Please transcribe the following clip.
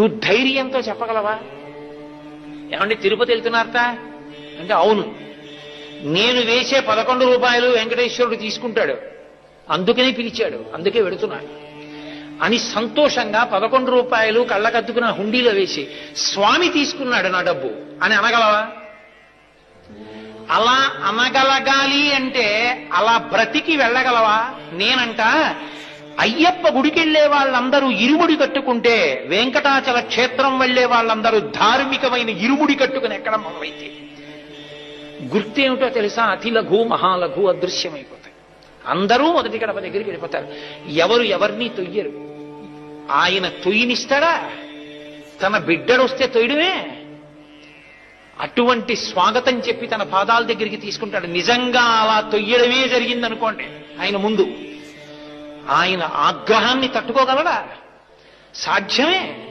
నువ్వు ధైర్యంతో చెప్పగలవా? ఏమంటే తిరుపతి వెళ్తున్నారట? అంటే అవును. నేను వేసే పదకొండు రూపాయలు వెంకటేశ్వరుడు తీసుకుంటాడు. అందుకనే పిలిచాడు. అందుకే వెడుతున్నాడు. అని సంతోషంగా పదకొండు రూపాయలు కళ్ళకద్దుకున్న హుండీలో వేసి స్వామి తీసుకున్నాడు నా డబ్బు. అని అనగలవా? అలా అనగలగాలి అంటే అలా బ్రతికి వెళ్ళగలవా? నేనంట అయ్యప్ప గుడికెళ్ళే వాళ్ళందరూ ఇరుముడి కట్టుకుంటే వెంకటాచల క్షేత్రం వెళ్ళే వాళ్ళందరూ ధార్మికమైన ఇరుముడి కట్టుకుని ఎక్కడ మొదలైతే? గుర్తేమిటో తెలుసా? అతి లఘు మహాలఘు అదృశ్యమైపోతాయి. అందరూ మొదటి గడప దగ్గరికి వెళ్ళిపోతారు. ఎవరు ఎవరిని తొయ్యరు. ఆయన తొయ్యినిస్తాడా? తన బిడ్డడు వస్తే తొయ్యడమే? అటువంటి స్వాగతం చెప్పి తన పాదాల దగ్గరికి తీసుకుంటాడు. నిజంగా అలా తొయ్యడమే జరిగిందనుకోండి ఆయన ముందు. ఆయన ఆగ్రహాన్ని తట్టుకోగలడా? సాధ్యమే.